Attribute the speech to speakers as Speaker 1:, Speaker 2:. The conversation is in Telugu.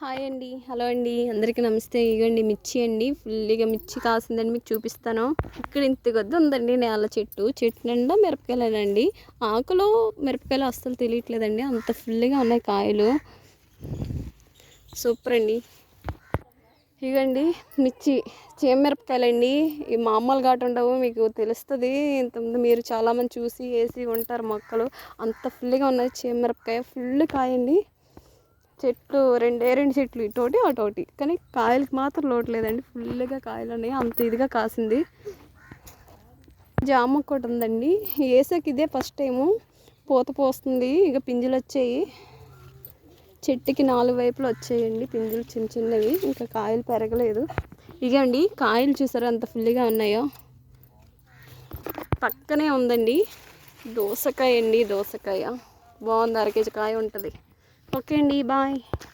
Speaker 1: హాయ్ అండి. హలో అండి. అందరికీ నమస్తే. ఇగండి మిర్చి అండి. ఫుల్గా మిర్చి కాసిందండి మీకు చూపిస్తాను. ఇక్కడ ఇంత కొద్ది ఉందండి నేల చెట్టు. చెట్టు నిండా మిరపకాయలేనండి. ఆకులో మిరపకాయలు అస్సలు తెలియట్లేదండి. అంత ఫుల్గా ఉన్నాయి కాయలు. సూపర్ అండి. ఇగండి మిర్చి మిరపకాయలండి. ఈ మామూలు ఘాటు ఉండవు మీకు తెలుస్తుంది. ఇంతకుముందు మీరు చాలామంది చూసి వేసి ఉంటారు మొక్కలు. అంత ఫుల్గా ఉన్నాయి మిరపకాయ. ఫుల్ కాయండి. చెట్లు రెండే రెండు చెట్లు? ఇటోటి అటోటి కానీ కాయలకి మాత్రం లోటు లేదండి. ఫుల్గా కాయలు ఉన్నాయి. అంత ఇదిగా కాసింది. జామ ఒకటి ఉందండి. వేసాక ఇదే ఫస్ట్ టైము. పూత పోస్తుంది. ఇక పింజలు వచ్చాయి. చెట్టుకి నాలుగు వైపులు వచ్చాయండి పింజలు చిన్న చిన్నవి. ఇంకా కాయలు పెరగలేదు. ఇగండి కాయలు చూసారా అంత ఫుల్గా ఉన్నాయో? పక్కనే ఉందండి. దోసకాయ అండి దోసకాయ. బాగుంది. అర కేజీ కాయ ఉంటుంది. ఓకే అండి బాయ్